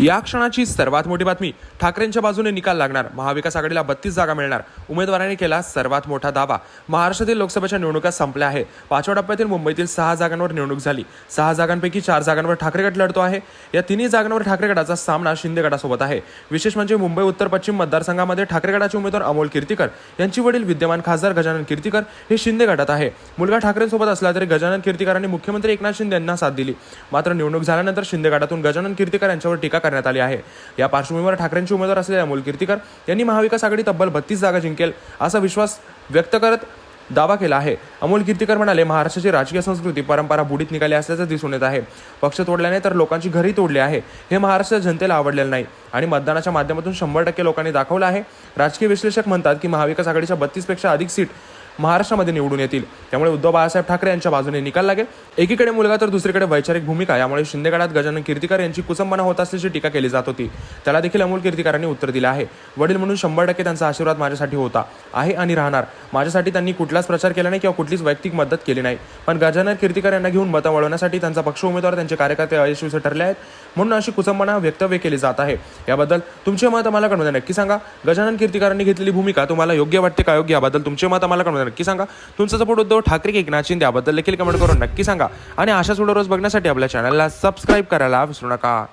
या क्षणाची सर्वात मोठी बातमी ठाकरेंच्या बाजूने निकाल लागणार. महाविकास आघाडीला बत्तीस जागा मिळणार. उमेदवाराने केला सर्वात मोठा दावा. महाराष्ट्रातील लोकसभेच्या निवडणुका संपल्या आहे पाचव्या टप्प्यातील मुंबईतील सहा जागांवर निवडणूक झाली. सहा जागांपैकी चार जागांवर ठाकरे गट लढतो आहे. या तिन्ही जागांवर ठाकरे गटाचा सामना शिंदे गटासोबत आहे. विशेष म्हणजे मुंबई उत्तर पश्चिम मतदारसंघामध्ये ठाकरे गटाचे उमेदवार अमोल कीर्तीकर यांची वडील विद्यमान खासदार गजानन कीर्तीकर हे शिंदे गटात आहे. मुलगा ठाकरेंसोबत असला तरी गजानन कीर्तीकरांनी मुख्यमंत्री एकनाथ शिंदे यांना साथ दिली. मात्र निवडणूक झाल्यानंतर शिंदे गटातून गजानन कीर्तीकर यांच्यावर टीका करण्यात आली आहे. या पार्श्वभूमीवर ठाकरेंचे उमेदवार असलेल्या अमोल कीर्तीकर यांनी महाविकास आघाडी तब्बल बत्तीस जागा जिंकेल असा विश्वास व्यक्त करत दावा केला आहे. अमोल कीर्तीकर म्हणाले महाराष्ट्राची राजकीय संस्कृती परंपरा बुडीत निघाली असल्याचं दिसून येत आहे. पक्ष तोडल्याने तर लोकांची घरी तोडली आहे. हे महाराष्ट्र जनतेला आवडलेलं नाही. आणि मतदानाच्या माध्यमातून शंभर टक्के लोकांनी दाखवलं आहे. राजकीय विश्लेषक म्हणतात की महाविकास आघाडीच्या बत्तीसपेक्षा अधिक सीट महाराष्ट्रामध्ये निवडून येतील. त्यामुळे उद्धव बाळासाहेब ठाकरे यांच्या बाजूने निकाल लागेल. एकीकडे मुलगा तर दुसरीकडे वैचारिक भूमिका यामुळे शिंदेगडात गजानन कीर्तिकर यांची कुसंबना होत असल्याची टीका केली जात होती. त्याला देखील अमोल कीर्तिकरांनी उत्तर दिलं आहे. वडील म्हणून शंभर टक्के त्यांचा आशीर्वाद माझ्यासाठी होता. आहे आणि राहणार. माझ्यासाठी त्यांनी कुठलाच प्रचार केला नाही किंवा कुठलीच वैयक्तिक मदत केली नाही. पण गजानन कीर्तिकर यांना घेऊन मतं वळवण्यासाठी त्यांचा पक्ष उमेदवार त्यांचे कार्यकर्ते अयशस्वी ठरले आहेत. म्हणून अशी कुसंबना व्यक्तव्य केली जात आहे. याबद्दल तुमचे मत आम्हाला कळवून नक्की सांगा. गजानन कीर्तिकरांनी घेतलेली भूमिका तुम्हाला योग्य वाटते का योग्य याबद्दल तुमचे मत आम्हाला कळवून नक्की सांगा. तुमचा सपोर्ट उद्धव ठाकरे एकनाथ शिंदे याबद्दल देखील कमेंट करून नक्की सांगा. आणि अशाच व्हिडिओ रोज बघण्यासाठी आपल्या चॅनलला सबस्क्राईब करायला विसरू नका.